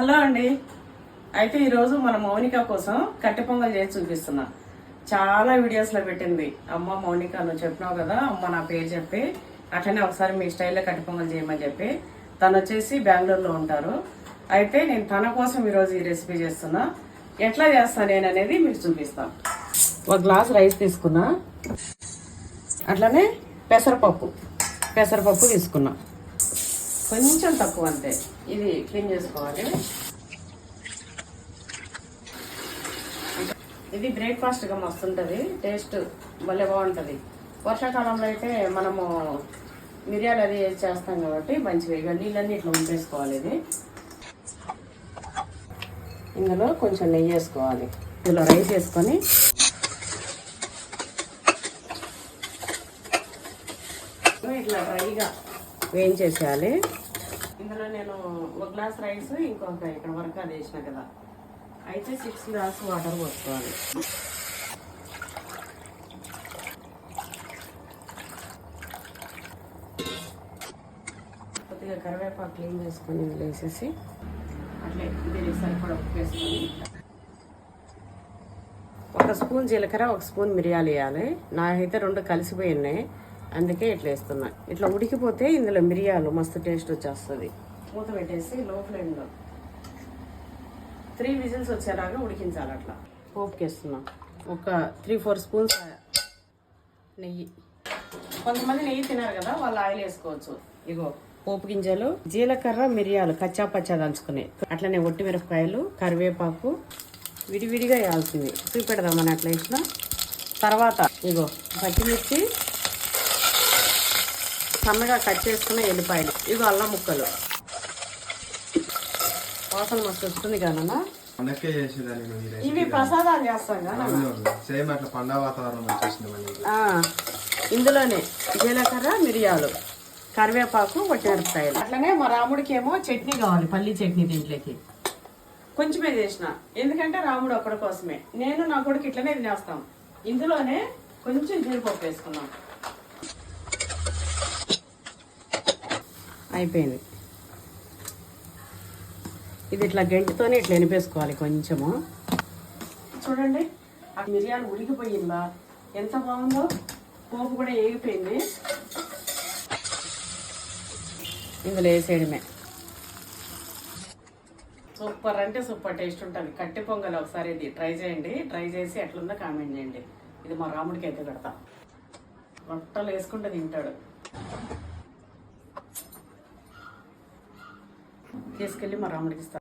Hello అండి. అయితే ఈరోజు మన మౌనిక కోసం కట్టె పొంగల్ చేసి చూపిస్తున్నా. చాలా వీడియోస్లో పెట్టింది. అమ్మ మౌనిక నువ్వు చెప్పినావు కదా అమ్మ నా పేరు చెప్పి అట్లనే ఒకసారి మీ స్టైల్లో కట్టె పొంగల్ చేయమని చెప్పి తను వచ్చేసి బెంగళూరులో ఉంటారు. అయితే నేను తన కోసం ఈరోజు ఈ రెసిపీ చేస్తున్నా. ఎట్లా చేస్తాను నేను అనేది మీకు చూపిస్తాను ఒక గ్లాస్ రైస్ తీసుకున్నా. అట్లనే పెసరపప్పు పెసరపప్పు తీసుకున్నా. కొంచెం తక్కువ అంతే. ఇది క్లీన్ చేసుకోవాలి. ఇది బ్రేక్ఫాస్ట్గా మస్తుంటుంది. టేస్ట్ భలే బాగుంటుంది. వర్షాకాలంలో అయితే మనము మిరియాలు అది చేస్తాం కాబట్టి మంచిగా ఇక నీళ్ళన్నీ ఇట్లా ఉంపేసుకోవాలి ఇది. ఇందులో కొంచెం నెయ్యి వేసుకోవాలి. ఇందులో రైస్ వేసుకొని ఇట్లా డ్రైగా వేయించేసేయాలి. ఇందులో నేను ఒక గ్లాస్ రైస్ ఇంకొక ఇక్కడ వరకు అది వేసిన కదా. అయితే సిక్స్ గ్లాస్ వాటర్ పోసుకోవాలి. కొద్దిగా కరివేపాకు క్లీన్ చేసుకొని ఇందులో వేసేసి అట్లే దీనికి సరిపడా ఉప్పు వేసుకొని. ఒక స్పూన్ జీలకర్ర ఒక స్పూన్ మిరియాలు వేయాలి. నాకైతే రెండు కలిసిపోయి ఉన్నాయి. అందుకే ఇట్లా వేస్తున్నా. ఇట్లా ఉడికిపోతే ఇందులో మిరియాలు మస్తు టేస్ట్ వచ్చేస్తుంది. మూత పెట్టేసి లో ఫ్లేమ్లో త్రీ విజిల్స్ వచ్చేలాగా ఉడికించాలి అట్లా. పోపుకి వేస్తున్నాం. ఒక త్రీ ఫోర్ స్పూన్స్ నెయ్యి. కొంతమంది నెయ్యి తినారు కదా వాళ్ళు ఆయిల్ వేసుకోవచ్చు. ఇగో. పోపు గింజలు జీలకర్ర మిరియాలు కచ్చా పచ్చా దంచుకునే. అట్లనే ఒట్టి మిరపకాయలు కరివేపాకు విడివిడిగా వేయాల్సింది. చూపెడదామని అట్లా వేసిన. తర్వాత ఇగో పచ్చిమిర్చి సన్నగా కట్ చేసుకున్న ఎల్లిపాయలు. ఇగో అల్లం ముక్కలు. వాసన మస్తు వస్తుంది ఈ ఇవి ప్రసాదాలు చేస్తాం కదా అవునవును. సేమ్ అట్లా పండగ వాతావరణం వచ్చేసింది ఇందులోనే జీలకర్ర మిరియాలు కరివేపాకు వట్టిమిరపకాయలు అట్లనే మా రాముడికి ఏమో చట్నీ కావాలి పల్లి చట్నీ దీంట్లోకి. కొంచెమే చేసిన. ఎందుకంటే రాముడు ఒక్కడి కోసమే. నేను నా కొడుకు ఇట్లనే తినేస్తాం. ఇందులోనే కొంచెం జీడిపప్పు వేసుకున్నాం అయిపోయింది. ఇది ఇట్లా గంటితోనే ఇట్లా ఎనిపేసుకోవాలి కొంచెము. చూడండి ఆ మిరియాలు ఉడికిపోయిందా? ఎంత బాగుందో? పోపు కూడా ఏగిపోయింది ఇందులో వేసేయడమే. సూపర్ అంటే సూపర్ టేస్ట్ ఉంటుంది. కట్టె పొంగల్ ఒకసారి ఇది ట్రై చేయండి. ట్రై చేసి ఎట్లుందో కామెంట్ చేయండి. ఇది మా రాముడికి అయితే పెడతా. రొట్టలు వేసుకుంటే తింటాడు. తీసుకెళ్ళి మా రాముడికి ఇస్తాను